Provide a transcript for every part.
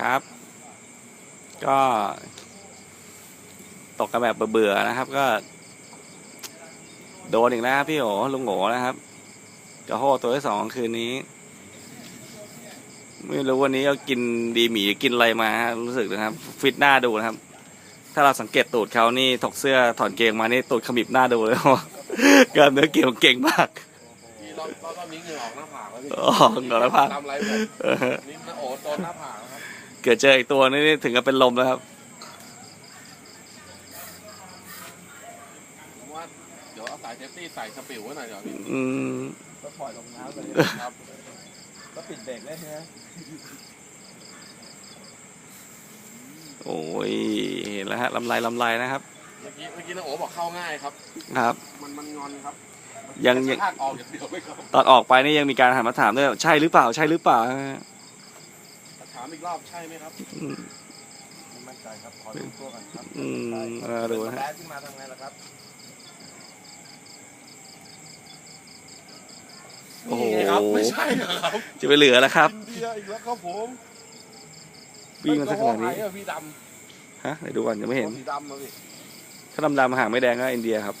ครับ ก็ ตกกันแบบเบื่อๆนะครับ ก็ โดนอีกแล้วครับพี่โอลุงโอนะครับกระโหตัวที่สองคืนนี้ ไม่รู้วันนี้เขากินดีหมีกินอะไรมาฮะรู้สึกนะครับ ฟิตหน้าดูนะครับ ถ้าเราสังเกตตูดเขานี่ถกเสื้อถอนเกงมานี่ตูดขมิบหน้าดูเลยว่ากล้ามเนื้อเกี่ยวเก่งมากพี่รอบรอบรอบนี้เหงื่อออกหน้าผากแล้วพี่อ๋อเหงื่อออกหน้าผากทำอะไรแบบเออนี่หน้าโอ้โดนหน้าผากนะครับ เกิดเจออีกตัวนี่ถึงกับเป็นลมแล้วครับผมว่าเดี๋ยวเอาสายเซฟตี้ใส่สปิวไว้หน่อยเดี๋ยวพี่อืมก็ปล่อยลงน้ำเลยครับ ก็ปิดเบรกได้ใช่ไหมโอ้ยเห็นแล้วฮะลำลายลำลายนะครับ เมื่อกี้เมื่อกี้น้าโอ้บอกเข้าง่ายครับ ครับ มันมันงอนครับยังยังภาคออกอย่างเดียวไม่ครับ ตอนออกไปนี่ยังมีการหันมาถามด้วยใช่หรือเปล่าใช่หรือเปล่าถามอีกรอบใช่ไหมครับอืมไม่มั่นใจครับ ขอดูตัวก่อนครับอืมเออดูนะฮะ แป๊ขึ้นมาทำไงล่ะครับโอ้โห นี่ไงครับ ไม่ใช่เหรอครับจะไปเหลือแล้วครับ อินเดียอีกแล้วครับผมวิ่งมาสักขนาดนี้ไอ้กระโปรงไหอะพี่ดฮะไหนดูก่อนยังไม่ำเห็น สีดำมาพี่ถ้าดำดำๆหางไม่แดงก็อินเดียครับ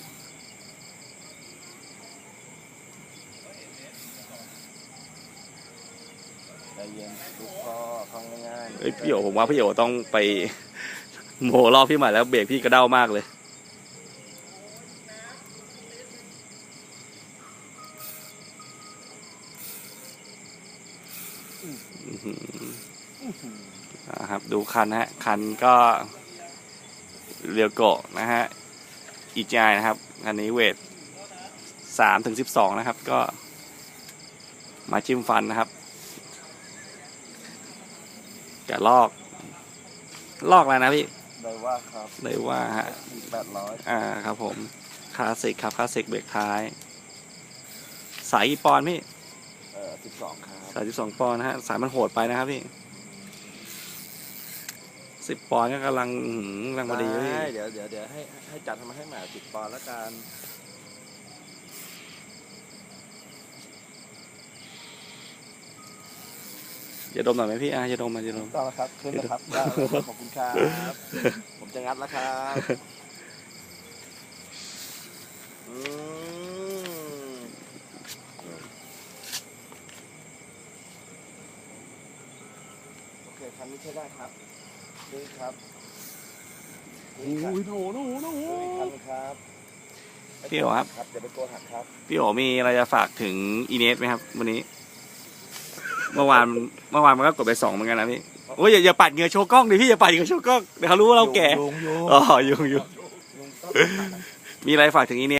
ใจเย็นดูคอเข้าง่ายเอ้ยพี่โอผมว่าพี่โอต้องไป โมรอบพี่ใหม่แล้วเบรกพี่กระเด้ามากเลย อื้อหืออ่าครับ ดูคันนะฮะ คันก็เรียวโกะนะฮะอีจายนะครับคันนี้เวทสามถึงสิบสองนะครับ ก็มาจิ้มฟันนะครับ กะลอก ลอกอะไรนะพี่เลยว่าครับเลยว่าฮะ แปดร้อยอ่าครับผม คลาสสิกครับ คลาสสิกเบรกท้าย สายกี่ปอนด์พี่ เอ่อสิบสองครับ สายสิบสองปอนด์นะฮะ สายมันโหดไปนะครับพี่สิบปอนด์ก็กำลังอื้อหือกำลังพอดีเลยพี่ ได้ เดี๋ยวเดี๋ยวเดี๋ยวให้ให้จัดมาให้ใหม่สิบปอนด์แล้วกัน อย่าดมหน่อยไหมพี่อะอย่าดมมาอย่าดม ต้องแล้วครับขึ้นแล้วครับได้แล้วขอบคุณครับ ผมจะงัดแล้วครับอืมโอเคคันนี้ใช้ได้ครับนี่ครับโอ้นี่ครับยโหโอ้โหโอ้โห นี่คันนี้ครับพี่โอครับ ครับเดี๋ยวไปตัวหักครับ พี่โอมีอะไรจะฝากถึงอีเนสไหมครับ วันนี้ เมื่อวานเมื่อวานมันก็กดไปสองเหมือนกันนะพี่โอ้ยอย่าอย่าปัดเหงื่อโชว์กล้องดิพี่อย่าปัดเหงื่อโชว์กล้องเดี๋ยวเขารู้ว่าเราแก่ยุงยุงอ๋อยุงยุงยุงต้องหักมีอะไรฝากถึงอีเนส